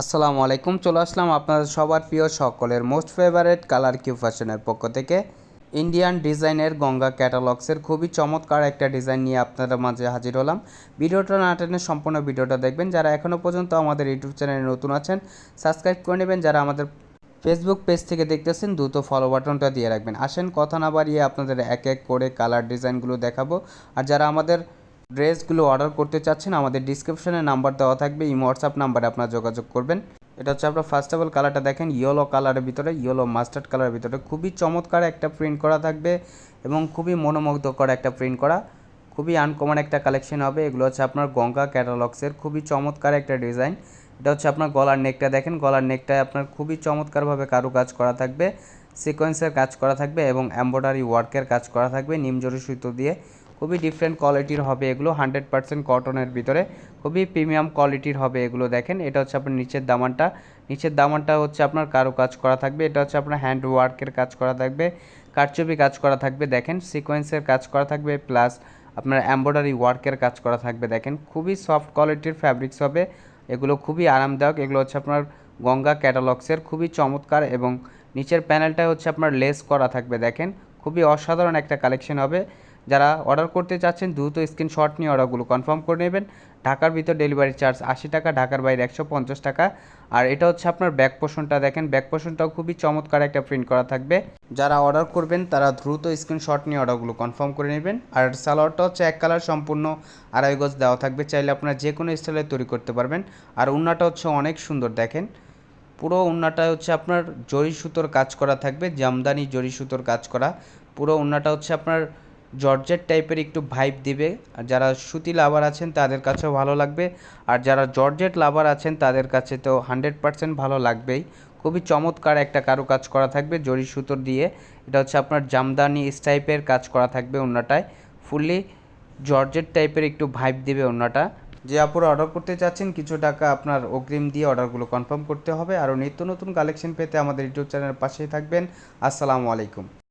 আসসালামু আলাইকুম, চলে আসলাম আপনাদের সবার প্রিয় সকলের মোস্ট ফেভারেট কালার কিউ ফ্যাশনের পক্ষ থেকে। ইন্ডিয়ান ডিজাইনের গঙ্গা ক্যাটালগসের খুবই চমৎকার একটা ডিজাইন নিয়ে আপনাদের মাঝে হাজির হলাম। ভিডিওটা না টেনে সম্পূর্ণ ভিডিওটা দেখবেন। যারা এখনও পর্যন্ত আমাদের ইউটিউব চ্যানেলে নতুন আছেন সাবস্ক্রাইব করে নেবেন। যারা আমাদের ফেসবুক পেজ থেকে দেখতেছেন, দ্রুত ফলো বাটনটা দিয়ে রাখবেন। আসেন, কথা না বাড়িয়ে আপনাদের এক এক করে কালার ডিজাইনগুলো দেখাবো। আর যারা আমাদের ড্রেসগুলো অর্ডার করতে চাচ্ছেন, আমাদের ডিসক্রিপশনে নাম্বার দেওয়া থাকবে, এই হোয়াটসঅ্যাপ নাম্বারে আপনারা যোগাযোগ করবেন। এটা হচ্ছে আপনার ফার্স্ট অফ অল কালারটা দেখেন ইয়েলো কালারের ভিতরে ইয়েলো মাস্টার্ড কালারের ভিতরে। খুবই চমৎকার একটা প্রিন্ট করা থাকবে এবং খুবই মনোমুগ্ধকর একটা প্রিন্ট করা। খুবই আনকমন একটা কালেকশন হবে, এগুলো হচ্ছে আপনার গঙ্গা ক্যাটালগসের খুবই চমৎকার একটা ডিজাইন এটা হচ্ছে আপনার গলার নেকটা দেখেন, গলার নেকটায় আপনার খুবই চমৎকারভাবে কারুকাজ করা থাকবে। সিকোয়েন্সের কাজ করা থাকবে এবং এম্ব্রয়ডারি ওয়ার্কের কাজ করা থাকবে নিমজরি সুতো দিয়ে। খুবই ডিফারেন্ট কোয়ালিটির হবে এগুলো হান্ড্রেড পার্সেন্ট কটনের ভিতরে। খুবই প্রিমিয়াম কোয়ালিটির হবে এগুলো দেখেন। এটা হচ্ছে আপনার নিচের দামানটা। নিচের দামানটা হচ্ছে আপনার কারও কাজ করা থাকবে, এটা হচ্ছে আপনার হ্যান্ড ওয়ার্কের কাজ করা থাকবে, কারচুপি কাজ করা থাকবে, দেখেন। সিকোয়েন্সের কাজ করা থাকবে প্লাস আপনার এম্ব্রয়ডারি ওয়ার্কের কাজ করা থাকবে, দেখেন। খুবই সফট কোয়ালিটির ফ্যাব্রিক্স হবে। এগুলো খুবই আরামদায়ক। এগুলো হচ্ছে আপনার গঙ্গা ক্যাটালগসের খুবই চমৎকার এবং নিচের প্যানেলটা হচ্ছে আপনার লেস করা থাকবে, দেখেন। খুবই অসাধারণ একটা কালেকশন হবে। যারা অর্ডার করতে চাচ্ছেন, দ্রুত স্ক্রিনশট নিয়ে অর্ডারগুলো কনফার্ম করে নেবেন। ঢাকার ভিতর ডেলিভারি চার্জ আশি টাকা, ঢাকার বাইরে একশো পঞ্চাশ টাকা। আর এটা হচ্ছে আপনার ব্যাক পোষণটা, দেখেন। ব্যাক পোষণটাও খুবই চমৎকার একটা প্রিন্ট করা থাকবে। যারা অর্ডার করবেন, তারা দ্রুত স্ক্রিনশট নিয়ে অর্ডারগুলো কনফার্ম করে নেবেন। আর সালোয়ারটা হচ্ছে এক কালার সম্পূর্ণ, আড়াই গজ দেওয়া থাকবে। চাইলে আপনারা যে কোনো স্টাইলে তৈরি করতে পারবেন। আর উন্নাটা হচ্ছে অনেক সুন্দর, দেখেন। পুরো উন্নাটা হচ্ছে আপনার জরি সুতোর কাজ করা থাকবে, জামদানি জরি সুতোর কাজ করা। পুরো উন্নাটা হচ্ছে আপনার জর্জেট টাইপের একটু ভাইব দিবে। আর যারা সুতি লাভার আছেন তাদের কাছেও ভালো লাগবে। আর যারা জর্জেট লাভার আছেন তাদের কাছে তো হান্ড্রেড পারসেন্ট ভালো লাগবেই। খুবই চমৎকার একটা কারু কাজ করা থাকবে জরি সুতোর দিয়ে। এটা হচ্ছে আপনার জামদানি টাইপের কাজ করা থাকবে অন্যটায় ফুললি জর্জেট টাইপের একটু ভাইব দিবে অন্যটা যে আপুরা অর্ডার করতে চাচ্ছেন, কিছু টাকা আপনার অগ্রিম দিয়ে অর্ডারগুলো কনফার্ম করতে হবে। আরও নিত্য নতুন কালেকশন পেতে আমাদের ইউটিউব চ্যানেলের পাশেই থাকবেন। আসসালামু আলাইকুম।